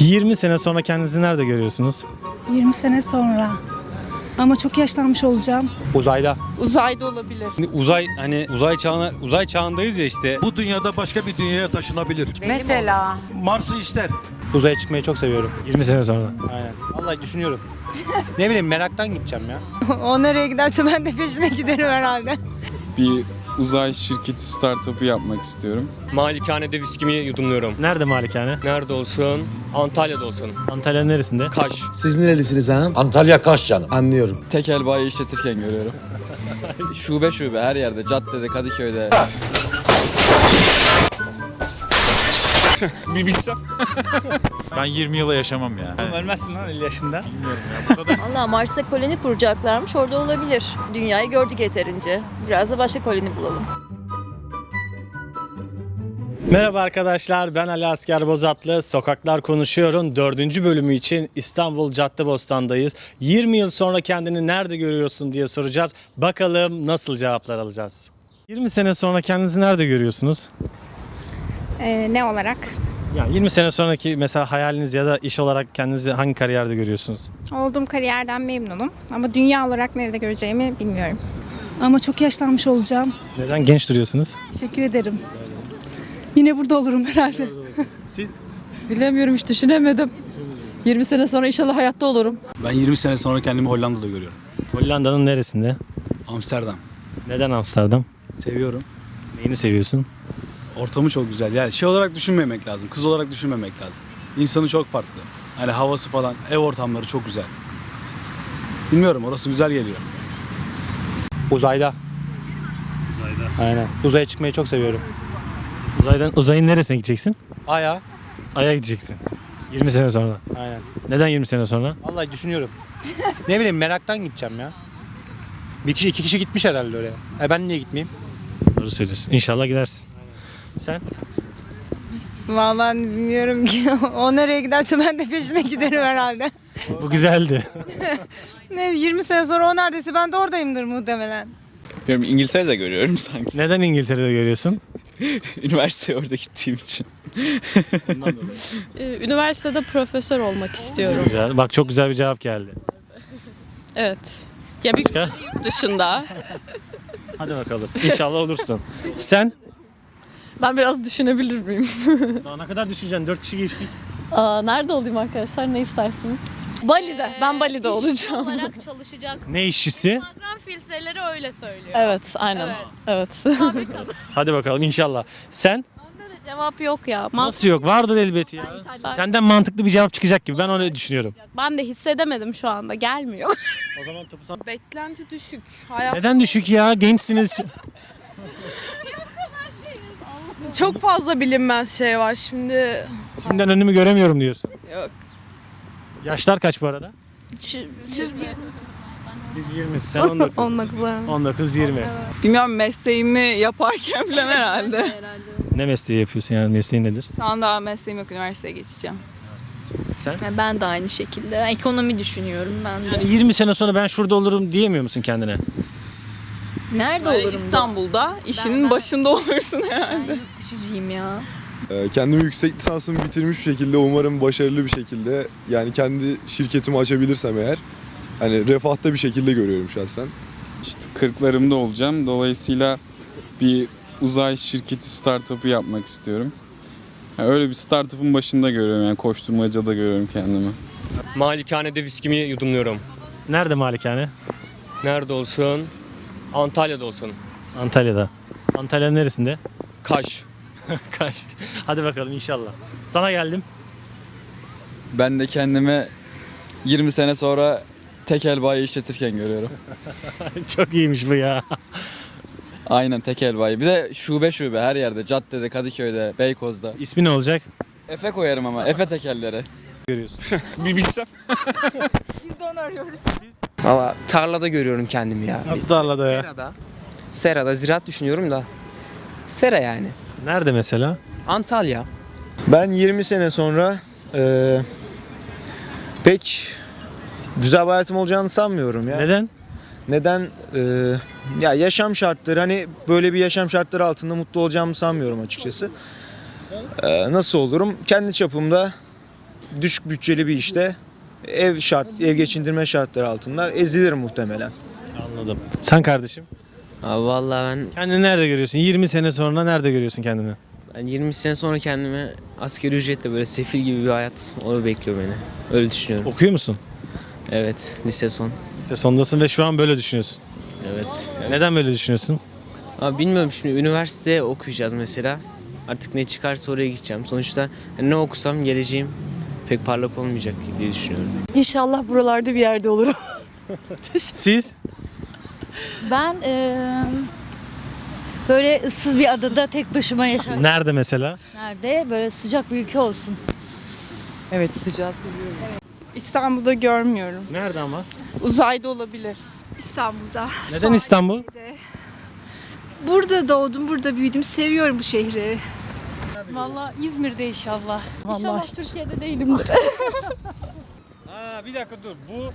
20 sene sonra kendinizi nerede görüyorsunuz? 20 sene sonra. Ama çok yaşlanmış olacağım. Uzayda. Uzayda olabilir. Uzay hani uzay çağına uzay çağındayız ya işte. Bu dünyada başka bir dünyaya taşınabilir. Mesela. Mars'ı ister. Uzaya çıkmayı çok seviyorum. 20 sene sonra. Aynen. Vallahi düşünüyorum. ne bileyim meraktan gideceğim ya. O nereye giderse ben de peşine giderim herhalde. bir uzay şirketi startup'ı yapmak istiyorum. Malikanede viskimi yudumluyorum. Nerede malikane? Nerede olsun? Antalya'da olsun. Antalya'nın neresinde? Kaş. Siz nerelisiniz ha? Antalya Kaş canım. Anlıyorum. Tekel bayi işletirken görüyorum. şube şube her yerde. Caddede, Kadıköy'de. Bir bilsem. Ben 20 yıla yaşamam ya. Ölmezsin lan 50 yaşında. Allah Mars'a koloni kuracaklarmış orada olabilir. Dünyayı gördük yeterince. Biraz da başka koloni bulalım. Merhaba arkadaşlar ben Ali Asker Bozatlı. Sokaklar Konuşuyor'un dördüncü bölümü için İstanbul Caddebostan'dayız. 20 yıl sonra kendini nerede görüyorsun diye soracağız. Bakalım nasıl cevaplar alacağız. 20 sene sonra kendinizi nerede görüyorsunuz? Ee, ne olarak? Yani 20 sene sonraki mesela hayaliniz ya da iş olarak kendinizi hangi kariyerde görüyorsunuz? Olduğum kariyerden memnunum. Ama dünya olarak nerede göreceğimi bilmiyorum. Ama çok yaşlanmış olacağım. Neden genç duruyorsunuz? Teşekkür ederim. Yine burada olurum herhalde. Siz? Bilemiyorum hiç düşünemedim. 20 sene sonra inşallah hayatta olurum. Ben 20 sene sonra kendimi Hollanda'da görüyorum. Hollanda'nın neresinde? Amsterdam. Neden Amsterdam? Seviyorum. Neyini seviyorsun? Ortamı çok güzel. Yani şey olarak düşünmemek lazım. Kız olarak düşünmemek lazım. İnsanı çok farklı. Hani havası falan, ev ortamları çok güzel. Bilmiyorum orası güzel geliyor. Uzayda. Uzayda. Aynen. Uzaya çıkmayı çok seviyorum. Uzaydan, uzayın neresine gideceksin? Aya. Ay'a gideceksin. 20 sene sonra. Aynen. Neden 20 sene sonra? Vallahi düşünüyorum. ne bileyim meraktan gideceğim ya. Bir kişi iki kişi gitmiş herhalde oraya. E ben niye gitmeyeyim? Doğru söylüyorsun. İnşallah gidersin. Sen? Vallahi bilmiyorum ki. O nereye giderse ben de peşine giderim herhalde. Bu güzeldi. Ne 20 sene sonra o neredeyse ben de oradayımdır muhtemelen. Bilmiyorum İngiltere'de görüyorum sanki. Neden İngiltere'de görüyorsun? Üniversiteye orada gittiğim için. Ee, Üniversitede profesör olmak istiyorum. Güzel. Bak çok güzel bir cevap geldi. Evet. Ya bir Başka? yurt dışında. Hadi bakalım. İnşallah olursun. Sen? Ben biraz düşünebilir miyim? Daha ne kadar düşüneceksin? 4 kişi geçtik. Aa, nerede olayım arkadaşlar? Ne istersiniz? Bali'de. Ben Bali'de olacağım. olarak çalışacak. Ne işçisi? Instagram filtreleri öyle söylüyor. Evet, aynen. Evet. Fabrikada. Hadi bakalım inşallah. Sen? Bende de cevap yok ya. Nasıl yok? Vardır elbet ya. Senden mantıklı bir cevap çıkacak gibi. Ben öyle düşünüyorum. ben de hissedemedim şu anda. Gelmiyor. O zaman topu sana... Beklenti düşük. Hayat Neden düşük ya? Gençsiniz. Çok fazla bilinmez şey var şimdi. Şimdiden önümü göremiyorum diyorsun. Yok. Yaşlar kaç bu arada? Siz Siz 20. Sen 19. 19 19 20. Bilmiyorum mesleğimi yaparken falan herhalde. Ne mesleği yapıyorsun yani mesleğin nedir? Şu an daha mesleğim yok üniversiteye geçeceğim. Sen? Ben de aynı şekilde. Ben ekonomi düşünüyorum ben de. Yani 20 sene sonra ben şurada olurum diyemiyor musun kendine? Nerede Böyle olurum? İstanbul'da işinin ben- başında olursun herhalde. Ben yurt dışıcıyım ya. Ee, Kendimi yüksek lisansımı bitirmiş bir şekilde umarım başarılı bir şekilde yani kendi şirketimi açabilirsem eğer hani refahta bir şekilde görüyorum şahsen. İşte kırklarımda olacağım. Dolayısıyla bir uzay şirketi startup'ı yapmak istiyorum. Yani öyle bir startup'ın başında görüyorum yani koşturmacada görüyorum kendimi. Malikanede viskimi yudumluyorum. Nerede malikane? Nerede olsun? Antalya'da olsun. Antalya'da. Antalya'nın neresinde? Kaş. Kaç. Hadi bakalım inşallah. Sana geldim. Ben de kendimi 20 sene sonra tekel bayi işletirken görüyorum. Çok iyiymiş bu ya. Aynen tekel bayi. Bir de şube şube her yerde. Caddede, Kadıköy'de, Beykoz'da. İsmi ne olacak? Efe koyarım ama. Efe tekerleri. Görüyorsun. Bir bilsem. Valla tarlada görüyorum kendimi ya. Nasıl tarlada ya? Serada. Serada ziraat düşünüyorum da. Sera yani. Nerede mesela? Antalya. Ben 20 sene sonra eee, pek güzel bir hayatım olacağını sanmıyorum ya. Neden? Neden? Eee, ya yaşam şartları hani böyle bir yaşam şartları altında mutlu olacağımı sanmıyorum açıkçası. Eee, nasıl olurum? Kendi çapımda düşük bütçeli bir işte ev şart, ev geçindirme şartları altında ezilirim muhtemelen. Anladım. Sen kardeşim? Abi vallahi ben, Kendini nerede görüyorsun? 20 sene sonra nerede görüyorsun kendini? ben 20 sene sonra kendime asgari ücretle böyle sefil gibi bir hayat o bekliyor beni. Öyle düşünüyorum. Okuyor musun? Evet lise son. Lise sondasın ve şu an böyle düşünüyorsun. Evet. Neden böyle düşünüyorsun? Abi bilmiyorum şimdi üniversite okuyacağız mesela. Artık ne çıkarsa oraya gideceğim. Sonuçta ne okusam geleceğim pek parlak olmayacak gibi diye düşünüyorum. İnşallah buralarda bir yerde olurum. Siz? Ben böyle ıssız bir adada tek başıma yaşarım. Nerede mesela? Nerede? Böyle sıcak bir ülke olsun. Evet sıcağı seviyorum. İstanbul'da görmüyorum. Nerede ama? Uzayda olabilir. İstanbul'da. Neden İstanbul? Burada doğdum, burada büyüdüm. Seviyorum bu şehri. Valla İzmir'de inşallah. İnşallah İnşallah Türkiye'de değilimdir. Aa, bir dakika dur. Bu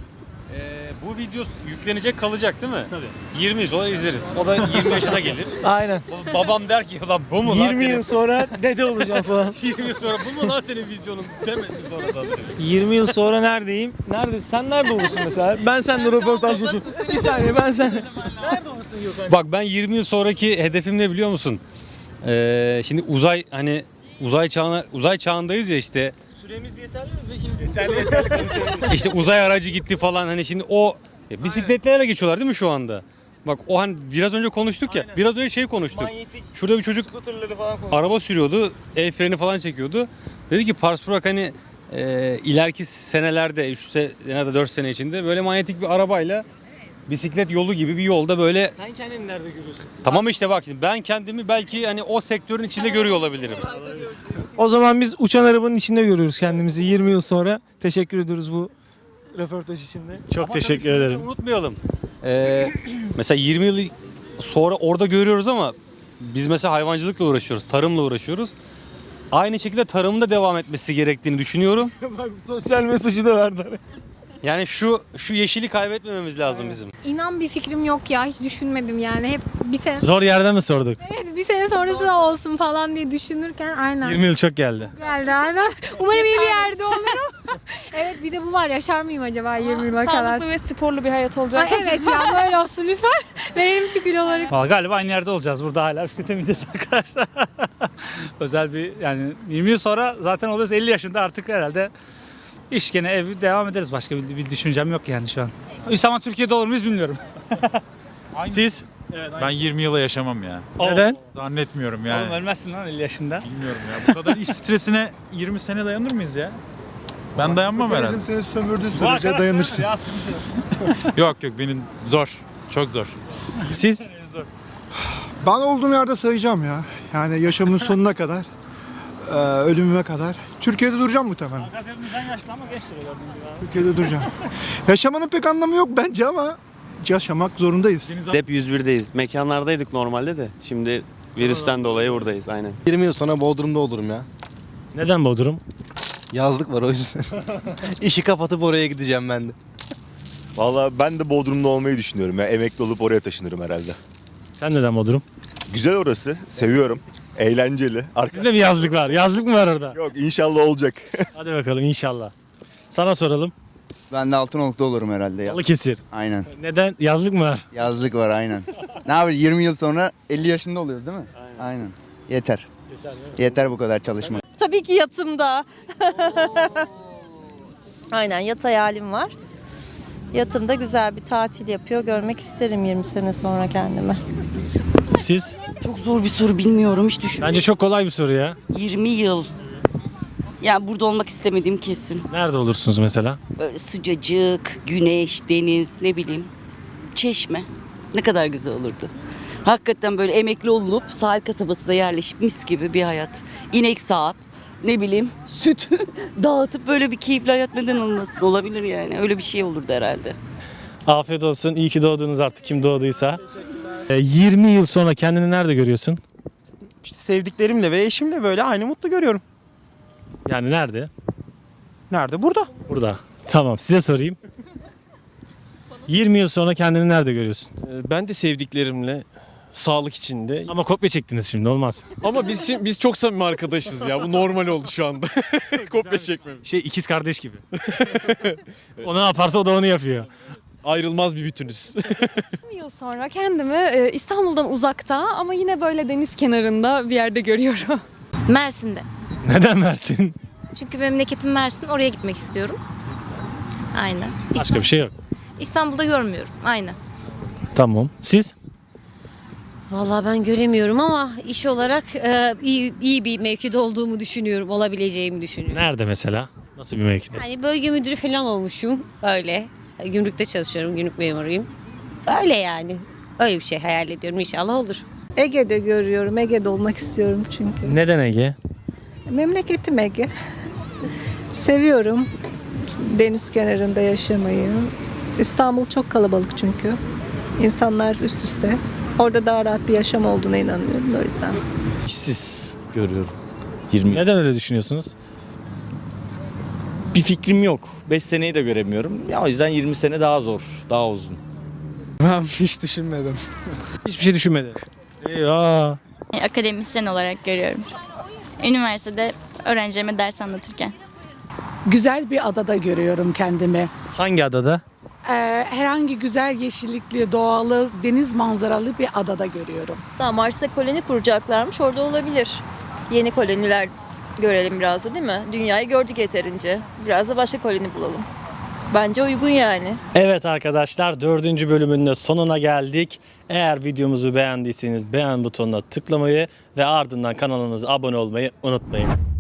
e, bu video yüklenecek kalacak değil mi? Tabii. 20 yıl sonra izleriz. O da 20 yaşına gelir. Aynen. Babam der ki lan bu mu lan 20 yıl sonra dede olacağım falan. senin? 20 yıl sonra bu mu lan senin vizyonun demesin sonra zaten. 20 yıl sonra neredeyim? Nerede? Sen nerede olursun mesela? Ben seninle röportaj yapayım. Bir saniye ben sen. Nerede olursun Gökhan? Bak ben 20 yıl sonraki hedefim ne biliyor musun? Ee, şimdi uzay hani uzay çağına uzay çağındayız ya işte. Süremiz yeterli mi peki? İşte uzay aracı gitti falan hani şimdi o ya bisikletlerle geçiyorlar değil mi şu anda? Bak o hani biraz önce konuştuk ya. Biraz önce şey konuştuk. Manyetik Şurada bir çocuk falan araba sürüyordu. El freni falan çekiyordu. Dedi ki Pars Burak hani e, ileriki senelerde 3 sene ya da 4 sene içinde böyle manyetik bir arabayla bisiklet yolu gibi bir yolda böyle Sen kendini nerede görüyorsun? tamam işte bak şimdi ben kendimi belki hani o sektörün içinde görüyor olabilirim. O zaman biz uçan arabanın içinde görüyoruz kendimizi 20 yıl sonra. Teşekkür ediyoruz bu röportaj için de. Çok Ama teşekkür ederim. Unutmayalım. Ee, mesela 20 yıl sonra orada görüyoruz ama biz mesela hayvancılıkla uğraşıyoruz, tarımla uğraşıyoruz. Aynı şekilde tarımın da devam etmesi gerektiğini düşünüyorum. Bak sosyal mesajı da verdi. Yani şu şu yeşili kaybetmememiz lazım bizim. İnan bir fikrim yok ya. Hiç düşünmedim yani. Hep bir sene, Zor yerden mi sorduk? evet, bir sene sonrası da olsun falan diye düşünürken aynen. 20 yıl çok geldi. Geldi aynen. Umarım iyi bir yerde olurum. evet bir de bu var. Yaşar mıyım acaba 20 yıla kadar? Sağlıklı ve sporlu bir hayat olacak. Ay, evet ya böyle olsun lütfen. Verelim şu kiloları. Vallahi galiba aynı yerde olacağız. Burada hala üretemeyeceğiz arkadaşlar. Özel bir yani 20 yıl sonra zaten oluyoruz 50 yaşında artık herhalde iş gene ev devam ederiz. Başka bir, bir düşüncem yok yani şu an. Ama Türkiye'de olur muyuz bilmiyorum. Siz? Ben 20 yıla yaşamam ya. Neden? Zannetmiyorum yani. Oğlum ölmezsin lan 50 yaşında. Bilmiyorum ya. Bu kadar iş stresine 20 sene dayanır mıyız ya? Ben dayanmam herhalde. seni sömürdüğü Bu arkadaş Ya, yok yok benim zor. Çok zor. Siz? Ben olduğum yerde sayacağım ya. Yani yaşamın sonuna kadar, e, ölümüme kadar. Türkiye'de duracağım muhtemelen. Gazetemizden yaşlı ama genç duruyor. Türkiye'de duracağım. Yaşamanın pek anlamı yok bence ama yaşamak zorundayız. Hep 101'deyiz. Mekanlardaydık normalde de. Şimdi virüsten dolayı buradayız aynen. 20 yıl sonra Bodrum'da olurum ya. Neden Bodrum? Yazlık var o yüzden. İşi kapatıp oraya gideceğim ben de. Valla ben de Bodrum'da olmayı düşünüyorum ya. Emekli olup oraya taşınırım herhalde. Sen neden Bodrum? Güzel orası. Seviyorum. Eğlenceli. Arka... Sizde bir yazlık var. Yazlık mı var orada? Yok inşallah olacak. Hadi bakalım inşallah. Sana soralım. Ben de Altınoluk'ta olurum herhalde ya. Balıkesir. Aynen. Neden? Yazlık mı var? Yazlık var aynen. ne yapayım 20 yıl sonra 50 yaşında oluyoruz değil mi? Aynen. Yeter. Yeter bu kadar çalışma. Tabii ki yatımda. Aynen yat hayalim var. Yatımda güzel bir tatil yapıyor. Görmek isterim 20 sene sonra kendimi. Siz? Çok zor bir soru bilmiyorum hiç düşün. Bence çok kolay bir soru ya. 20 yıl. Yani burada olmak istemediğim kesin. Nerede olursunuz mesela? Böyle sıcacık, güneş, deniz, ne bileyim. Çeşme. Ne kadar güzel olurdu. Hakikaten böyle emekli olup sahil kasabasına yerleşip mis gibi bir hayat. İnek sağıp ne bileyim süt dağıtıp böyle bir keyifli hayat neden olmasın olabilir yani. Öyle bir şey olurdu herhalde. Afiyet olsun. İyi ki doğdunuz artık kim doğduysa. Ee, 20 yıl sonra kendini nerede görüyorsun? İşte sevdiklerimle ve eşimle böyle aynı mutlu görüyorum. Yani nerede? Nerede? Burada. Burada. Tamam size sorayım. 20 yıl sonra kendini nerede görüyorsun? Ben de sevdiklerimle Sağlık içinde. Ama kopya çektiniz şimdi olmaz. Ama biz şimdi- biz çok samimi arkadaşız ya. Bu normal oldu şu anda. Kopya çekmemiz. Şey ikiz kardeş gibi. o ne yaparsa o da onu yapıyor. Ayrılmaz bir bütünüz. 20 yıl sonra kendimi e, İstanbul'dan uzakta ama yine böyle deniz kenarında bir yerde görüyorum. Mersin'de. Neden Mersin? Çünkü memleketim Mersin. Oraya gitmek istiyorum. Aynen. Başka bir şey yok. İstanbul'da görmüyorum. Aynen. Tamam. Siz? Vallahi ben göremiyorum ama iş olarak e, iyi, iyi bir mevkide olduğumu düşünüyorum. Olabileceğimi düşünüyorum. Nerede mesela? Nasıl bir mevkide? Yani bölge müdürü falan olmuşum. Öyle. Gümrükte çalışıyorum. Gümrük memuruyum. Öyle yani. Öyle bir şey hayal ediyorum. İnşallah olur. Ege'de görüyorum. Ege'de olmak istiyorum çünkü. Neden Ege? Memleketim Ege. Seviyorum deniz kenarında yaşamayı. İstanbul çok kalabalık çünkü. İnsanlar üst üste. Orada daha rahat bir yaşam olduğuna inanıyorum da o yüzden. İşsiz görüyorum. 20 Neden öyle düşünüyorsunuz? Bir fikrim yok. 5 seneyi de göremiyorum. Ya o yüzden 20 sene daha zor, daha uzun. Ben hiç düşünmedim. Hiçbir şey düşünmedin. Ya. Akademisyen olarak görüyorum. Üniversitede öğrencilerime ders anlatırken. Güzel bir adada görüyorum kendimi. Hangi adada? Ee, herhangi güzel yeşillikli, doğalı, deniz manzaralı bir adada görüyorum. Daha Mars'a koloni kuracaklarmış. Orada olabilir. Yeni koloniler görelim biraz da değil mi? Dünyayı gördük yeterince. Biraz da başka koloni bulalım. Bence uygun yani. Evet arkadaşlar dördüncü bölümün de sonuna geldik. Eğer videomuzu beğendiyseniz beğen butonuna tıklamayı ve ardından kanalımıza abone olmayı unutmayın.